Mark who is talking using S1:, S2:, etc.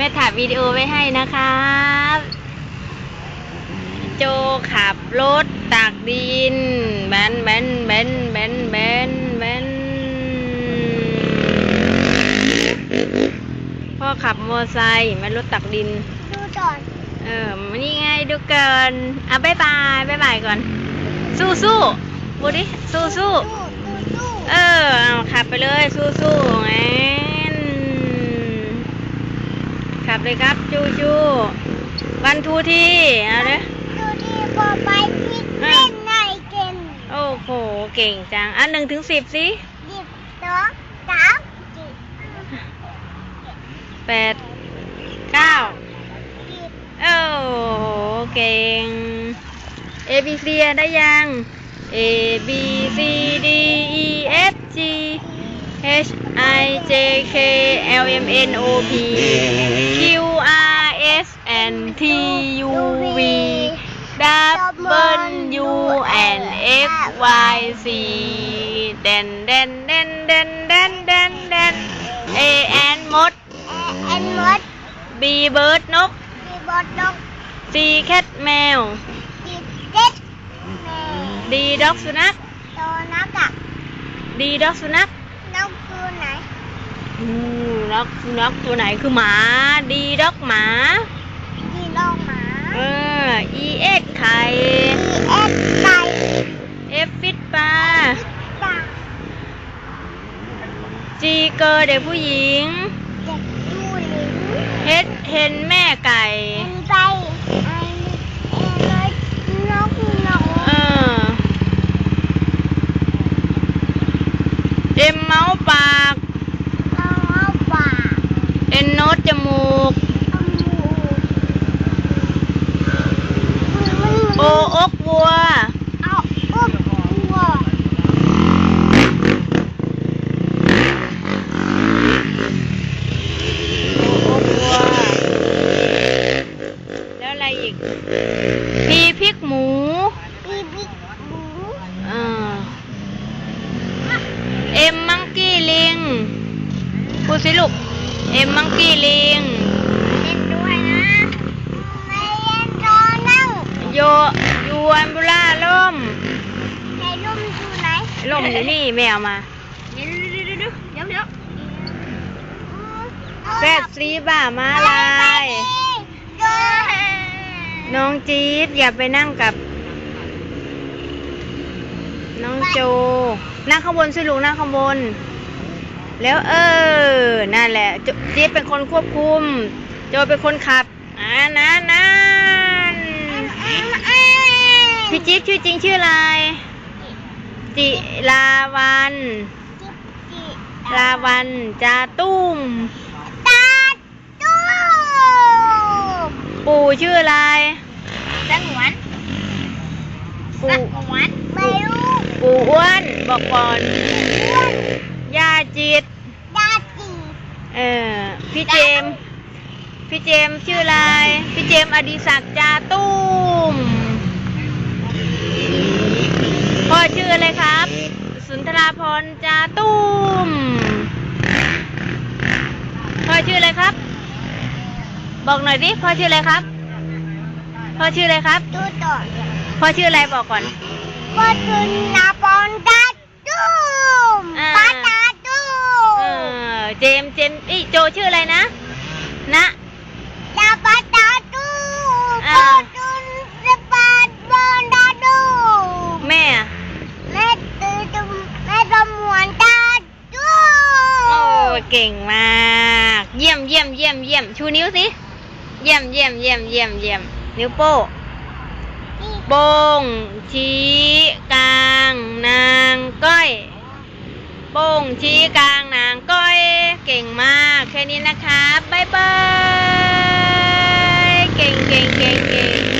S1: ม่ถ่ายวิดีโอไว้ให้นะครับโจขับรถตากดินแบนแบนแบนแบนแบนแบนพ่อขับมอไซค์ไม่รถตักดิน
S2: ดูก่อน
S1: เออมานี่ไงดูเกินอะบายบายบายบายก่อน สู้สู้บูดิสู้สู้
S2: ดูดูดู
S1: เออเอาขับไปเลยสู้สู้แงน ขับเลยครับจูจูวันทูที่เอาเลย
S2: ดูที่พอไปพิษเล่นในเกม
S1: โอ้โหเก่งจังอะหนึ่งถึงสิบสิ
S2: ดิบสองสามสี่
S1: แปดเก้า
S2: สิบ
S1: โอ้โหเก่ง A B C ได้ยัง A B C D E F G H I J K L M N O P Q R S and T U V W and X Y Z เดนเดนเดนเดนเดนเดนเดน A and มด
S2: แอนมด
S1: B เบิร์ดนก
S2: ดีบอดดอก
S1: C แคทแมว
S2: ดีเด็ดแม่
S1: D ด็อกสุนัข
S2: โตนักอะ
S1: D ด็อกสุนัข
S2: นกคือไหน
S1: อืมแล้วสุนัขตัวไหนคือหมา D ด็อกหมา
S2: ดีลองหมา
S1: เออ E X ไข่
S2: ดีเอสไก่
S1: F ฟิตปลา
S2: ตา
S1: G เกอร์เด็กผู้หญิง
S2: เด็กดูหลิง
S1: H เห็นแม่ไก่
S2: เป็นไปไอ้เอ็นเลยนกนก
S1: เออ M เมาส์ปาก
S2: เอาเอาปาก
S1: N โนตจมูก
S2: เอาหมู
S1: O อกวัว
S2: เอาอุบวัว
S1: โอ้โหแล้วอะไรอี กพีพริกหมู
S2: บีบิกหมู
S1: เออเอ็มมังกี้ลิงพูดสิลูก เอ็มมังกี้ลิง
S2: เล่นด้วยนะไม่เล่นรอนั่ง
S1: โยยูอันบุล่าล่ม
S2: ในร่มอยู่ไหน
S1: ล่มอยู่นี่แมวมา
S2: เดี๋ยวเดี๋ยวเดี๋ยวเดี๋ยวเดี๋ยวเดี๋ยว
S1: แฟดซีบ่ามาลาย น้องจี๊ดอย่าไปนั่งกับ น้องโจ นั่งข้างบนสิลูกนั่งข้างบน แล้วเออ นั่นแหละจี๊ดเป็นคนควบคุม โจเป็นคนขับอ่านั่นนั่นพี่จี๊ดชื่อจริงชื่ออะไร จิลาวันลาวันจาตุ้ม
S2: ตาตู้
S1: ปู่ชื่ออะไร
S2: สงวน
S1: ปู่
S2: สงวนไม่รู้
S1: ปู่อ้วนบอกก่อน
S2: อ้วน
S1: ย่าจิต
S2: ดาจี
S1: เออพี่เจมส์พี่เจมส์ชื่ออะไร พี่เจมส์อดิศักดิ์จาตุ้ม พ่อชื่ออะไรครับ สุนทราพรจาตุ้ม พ่อชื่ออะไรครับ บอกหน่อยดิพ่อชื่ออะไรครับ พ่อชื่ออะไรครับ
S2: ดูต่อ
S1: พ่อชื่ออะไรบอกก่อน
S2: ก็คือนาปอนตาตู้
S1: อ่า
S2: ปาตาตู้
S1: เออเจมส์เจมส์อีโจชื่ออะไรนะ นะ
S2: ดาปาตาตู้
S1: อ่า
S2: ก็คือสปาดบอนตาตู้
S1: แม่อะ
S2: แม่ตื่นจุแม่สมวนตาตู้
S1: โอ้เก่งมาก เยี่ยมเยี่ยมเยี่ยมเยี่ยมชูนิ้วสิ เยี่ยมเยี่ยมเยี่ยมเยี่ยมเยี่ยม นิ้วโป้งโป้งชี้กลาง นางก้อย โป้งชี้กลางนางก้อย เก่งมากแค่นี้นะคะบบ๊ายบาย เก่งเก่งเก่งเก่ง